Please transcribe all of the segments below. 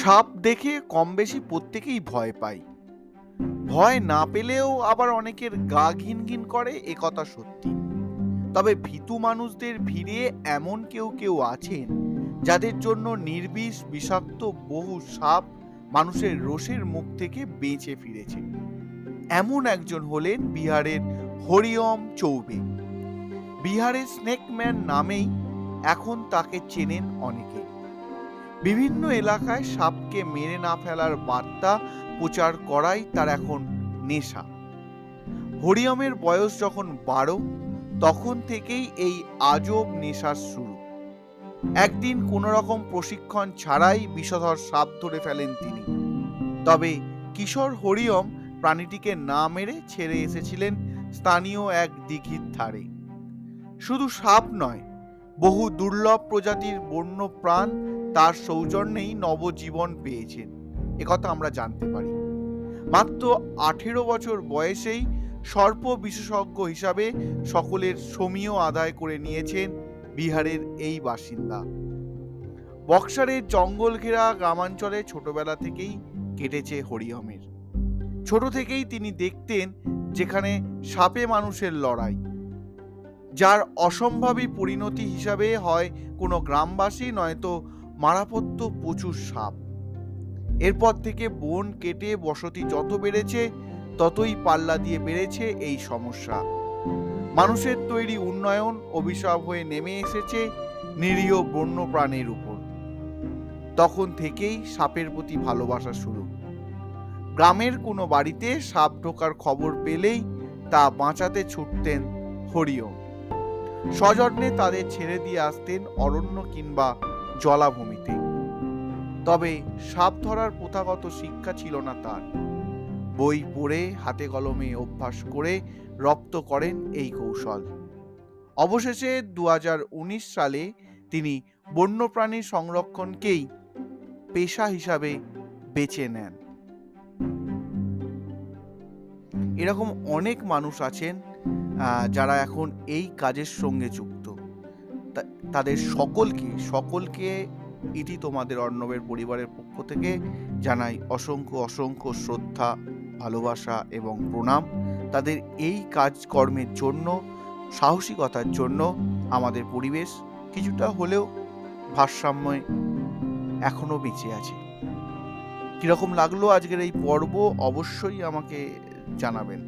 সাপ দেখে কম বেশি প্রত্যেকেই ভয় পায়। ভয় না পেলেও আবার অনেকের গা ঘিন ঘিন করে একথা সত্যি। তবে ভীতু মানুষদের ভিড়ে এমন কেউ কেউ আছেন, যাদের জন্য নির্বিষ বিষাক্ত বহু সাপ মানুষের রোষের মুখ থেকে বেঁচে ফিরেছে। এমন একজন হলেন বিহারের হরিওম চৌবে। বিহারের স্নেকম্যান নামেই এখন তাকে চেনেন অনেকে। বিভিন্ন এলাকায় সাপকে মেরে না ফেলার বার্তা প্রচার করাই তার এখন নেশা। হরিয়মের বয়স যখন বারো, তখন থেকেই এই আজব নেশার শুরু। একদিন কোনো রকম প্রশিক্ষণ ছাড়াই বিষধর সাপ ধরে ফেলেন তিনি। তবে কিশোর হরিয়ম প্রাণীটিকে না মেরে ছেড়ে এসেছিলেন স্থানীয় এক দিঘির ধারে। শুধু সাপ নয়, বহু দুর্লভ প্রজাতির বন্য প্রাণ তার সৌজন্যেই নবজীবন পেয়েছেন। একথা আমরা জানতে পারি। মাত্র আঠেরো বছর বয়সেই সর্প বিশেষজ্ঞ হিসাবে সকলের সমীয় আদায় করে নিয়েছেন বিহারের এই বাসিন্দা। বক্সারের জঙ্গল ঘেরা গ্রামাঞ্চলে ছোটবেলা থেকেই কেটেছে হরিহমের। ছোট থেকেই তিনি দেখতেন যেখানে সাপে মানুষের লড়াই। যার অসম্ভাবী পরিণতি হিসাবে হয় কোনো গ্রামবাসী, নয়তো মারাপত্য প্রচুর সাপ। এরপর থেকে বন কেটে বসতি যত বেড়েছে, ততই পাল্লা দিয়ে বেড়েছে এই সমস্যা। মানুষের তৈরি উন্নয়ন অভিশাপ হয়ে নেমে এসেছে নিরীহ বন্য প্রাণীর উপর। তখন থেকেই সাপের প্রতি ভালোবাসা শুরু। গ্রামের কোনো বাড়িতে সাপ ঢোকার খবর পেলেই তা বাঁচাতে ছুটতেন হরিও। সযত্নে তাদের ছেড়ে দিয়ে আসতেন অরণ্য কিংবা জলাভূমিতে। তবে সাপ ধরার প্রথাগত শিক্ষা ছিল না তার। বই পড়ে, হাতে কলমে অভ্যাস করে রপ্ত করেন এই কৌশল। অবশেষে দু হাজার উনিশ সালে তিনি বন্যপ্রাণী সংরক্ষণকেই পেশা হিসাবে বেছে নেন। এরকম অনেক মানুষ আছেন যারা এখন এই কাজের সঙ্গে যুক্ত। তাদের সকলকে সকলকে ইতি তোমাদের অর্ণবের পরিবারের পক্ষ থেকে জানাই অসংখ্য অসংখ্য শ্রদ্ধা, ভালোবাসা এবং প্রণাম। তাদের এই কাজকর্মের জন্য, সাহসিকতার জন্য আমাদের পরিবেশ কিছুটা হলেও ভারসাম্যে এখনও বেঁচে আছে। কীরকম লাগল আজকের এই পর্ব অবশ্যই আমাকে জানাবেন।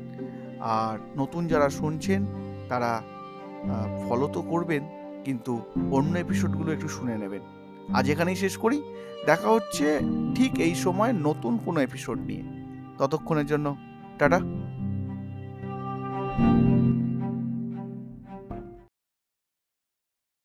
আর নতুন যারা শুনছেন, তারা ফলো তো করবেন। কিন্তু অন্য এপিসোডগুলো একটু শুনে নেবেন। আজ এখানেই শেষ করি। দেখা হচ্ছে ঠিক এই সময় নতুন কোনো এপিসোড নিয়ে। ততক্ষণের জন্য, টাটা।